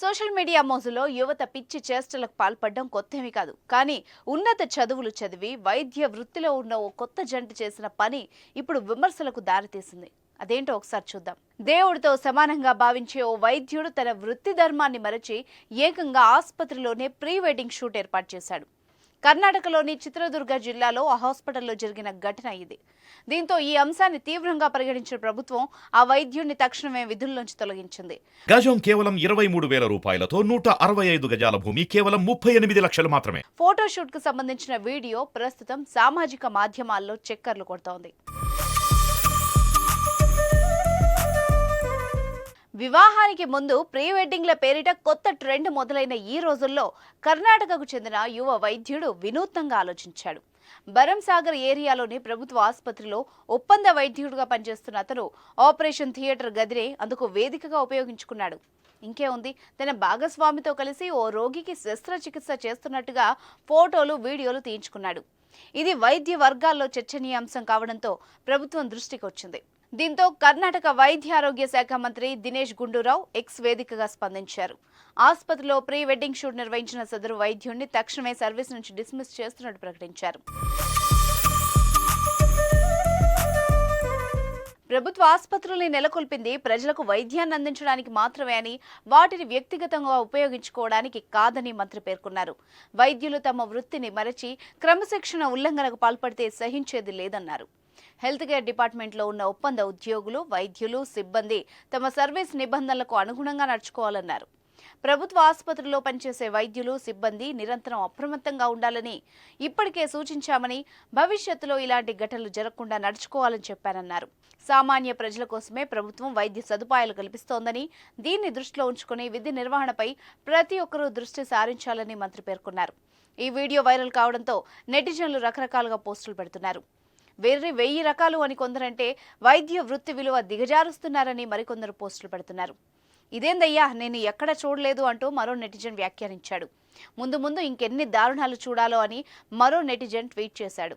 Social media మోజులో యువత పిచ్చి చేష్టలకు పాల్పడడం కొత్తేమీ కాదు. కానీ ఉన్నత చదువులు చదివి వైద్య వృత్తిలో ఉన్న ఓ కొత్త జంట చేసిన పని ఇప్పుడు విమర్శలకు దారితీసింది. అదేంటో ఒకసారి చూద్దాం. దేవుడితో సమానంగా భావించే ఓ వైద్యుడు తన వృత్తి ధర్మాన్ని మరచి ఏకంగా ఆసుపత్రిలోనే ప్రీ వెడ్డింగ్ షూట్ ఏర్పాటు చేశాడు. కర్ణాటకలోని చిత్రదుర్గ జిల్లాలో ఆ హాస్పిటల్లో జరిగిన ఘటన ఇది. దీంతో ఈ అంశాన్ని తీవ్రంగా పరిగణించిన ప్రభుత్వం ఆ వైద్యుడిని తక్షణమే విధుల్లోంచి తొలగించింది. గజం కేవలం ఇరవై మూడు వేల రూపాయలతో నూట అరవై ఐదు గజాల భూమి కేవలం ముప్పై ఎనిమిది లక్షలు మాత్రమే. ఫోటోషూట్కు సంబంధించిన వీడియో ప్రస్తుతం సామాజిక మాధ్యమాల్లో చక్కర్లు కొడుతోంది. వివాహానికి ముందు ప్రీ వెడ్డింగ్ల పేరిట కొత్త ట్రెండ్ మొదలైన ఈ రోజుల్లో కర్ణాటకకు చెందిన యువ వైద్యుడు వినూత్నంగా ఆలోచించాడు. భరంసాగర్ ఏరియాలోని ప్రభుత్వ ఆసుపత్రిలో ఒప్పంద వైద్యుడిగా పనిచేస్తున్న అతను ఆపరేషన్ థియేటర్ గదినే అందుకు వేదికగా ఉపయోగించుకున్నాడు. ఇంకే ఉంది తన భాగస్వామితో కలిసి ఓ రోగికి శస్త్రచికిత్స చేస్తున్నట్టుగా ఫోటోలు వీడియోలు తీయించుకున్నాడు. ఇది వైద్య వర్గాల్లో చర్చనీయాంశం కావడంతో ప్రభుత్వం దృష్టికి వచ్చింది దీంతో కర్ణాటక వైద్యారోగ్య శాఖ మంత్రి దినేష్ గుండూరావు ఎక్స్ వేదికగా స్పందించారు. ఆసుపత్రిలో ప్రీ వెడ్డింగ్ షూట్ నిర్వహించిన సదరు వైద్యుడిని తక్షణమే సర్వీస్ నుంచి డిస్మిస్ చేస్తున్నట్టు ప్రకటించారు. ప్రభుత్వ ఆసుపత్రుల్ని నెలకొల్పింది ప్రజలకు వైద్యాన్ని అందించడానికి మాత్రమే అని వాటిని వ్యక్తిగతంగా ఉపయోగించుకోవడానికి కాదని మంత్రి పేర్కొన్నారు. వైద్యులు తమ వృత్తిని మరచి క్రమశిక్షణ ఉల్లంఘనకు పాల్పడితే సహించేది లేదన్నారు. హెల్త్ కేర్ డిపార్ట్మెంట్లో ఉన్న ఒప్పంద ఉద్యోగులు వైద్యులు సిబ్బంది తమ సర్వీస్ నిబంధనలకు అనుగుణంగా నడుచుకోవాలన్నారు. ప్రభుత్వ ఆసుపత్రిలో పనిచేసే వైద్యులు సిబ్బంది నిరంతరం అప్రమత్తంగా ఉండాలని ఇప్పటికే సూచించామని భవిష్యత్తులో ఇలాంటి ఘటనలు జరగకుండా నడుచుకోవాలని చెప్పారన్నారు. సామాన్య ప్రజల కోసమే ప్రభుత్వం వైద్య సదుపాయాలు కల్పిస్తోందని దీన్ని దృష్టిలో ఉంచుకుని విధి నిర్వహణపై ప్రతి ఒక్కరూ దృష్టి సారించాలని మంత్రి పేర్కొన్నారు. ఈ వీడియో వైరల్ కావడంతో నెటిజన్లు రకరకాలుగా పోస్టులు పెడుతున్నారు. వేరే వెయ్యి రకాలు అని కొందరంటే వైద్య వృత్తి విలువ దిగజారుస్తున్నారని మరికొందరు పోస్టులు పెడుతున్నారు. ఇదేందయ్యా నేను ఎక్కడ చూడలేదు అంటూ మరో నెటిజన్ వ్యాఖ్యానించాడు. ముందు ముందు ఇంకెన్ని దారుణాలు చూడాలో అని మరో నెటిజన్ ట్వీట్ చేశాడు.